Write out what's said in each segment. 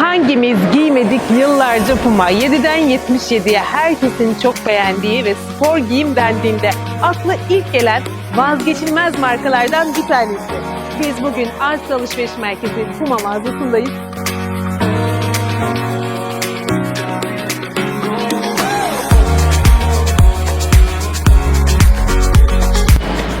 Hangimiz giymedik yıllarca Puma? 7'den 77'ye herkesin çok beğendiği ve spor giyim dendiğinde akla ilk gelen vazgeçilmez markalardan bir tanesi. Biz bugün Asya Alışveriş Merkezi Puma mağazasındayız.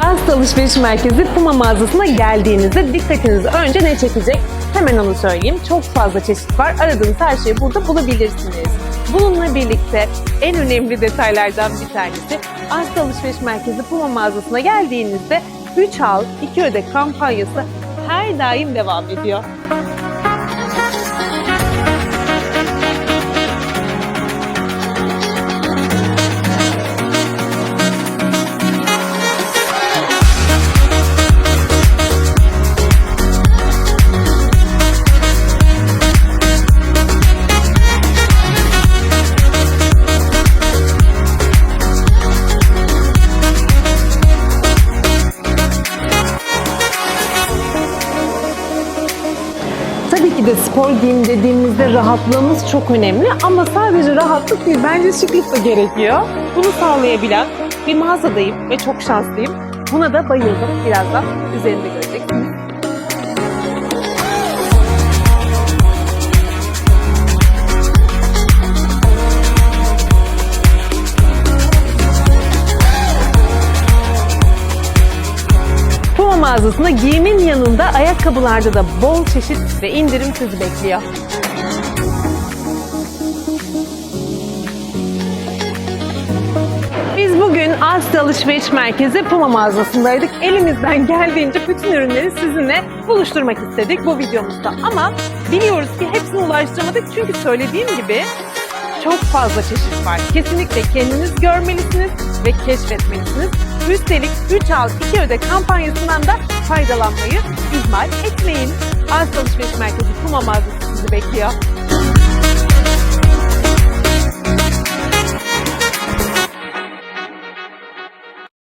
Asya Alışveriş Merkezi Puma mağazasına geldiğinizde dikkatinizi önce ne çekecek? Hemen onu söyleyeyim. Çok fazla çeşit var. Aradığınız her şeyi burada bulabilirsiniz. Bununla birlikte en önemli detaylardan bir tanesi Asya Alışveriş Merkezi Puma mağazasına geldiğinizde 3 al 2 öde kampanyası her daim devam ediyor. Tabii ki de spor giyim dediğimizde rahatlığımız çok önemli ama sadece rahatlık değil bence şıklık da gerekiyor. Bunu sağlayabilen bir mağazadayım ve çok şanslıyım. Buna da bayıldım. Birazdan üzerinde göreceksiniz. Mağazasında giyimin yanında ayakkabılarda da bol çeşit ve indirim sizi bekliyor. Biz bugün Asya Alışveriş Merkezi Puma mağazasındaydık. Elimizden geldiğince bütün ürünleri sizinle buluşturmak istedik bu videomuzda. Ama biliyoruz ki hepsine ulaştıramadık çünkü söylediğim gibi çok fazla çeşit var. Kesinlikle kendiniz görmelisiniz ve keşfetmelisiniz. Üstelik 3 al 2 öde kampanyasından da faydalanmayı ihmal etmeyin. Asya Alışveriş Merkezi Puma mağazası sizi bekliyor.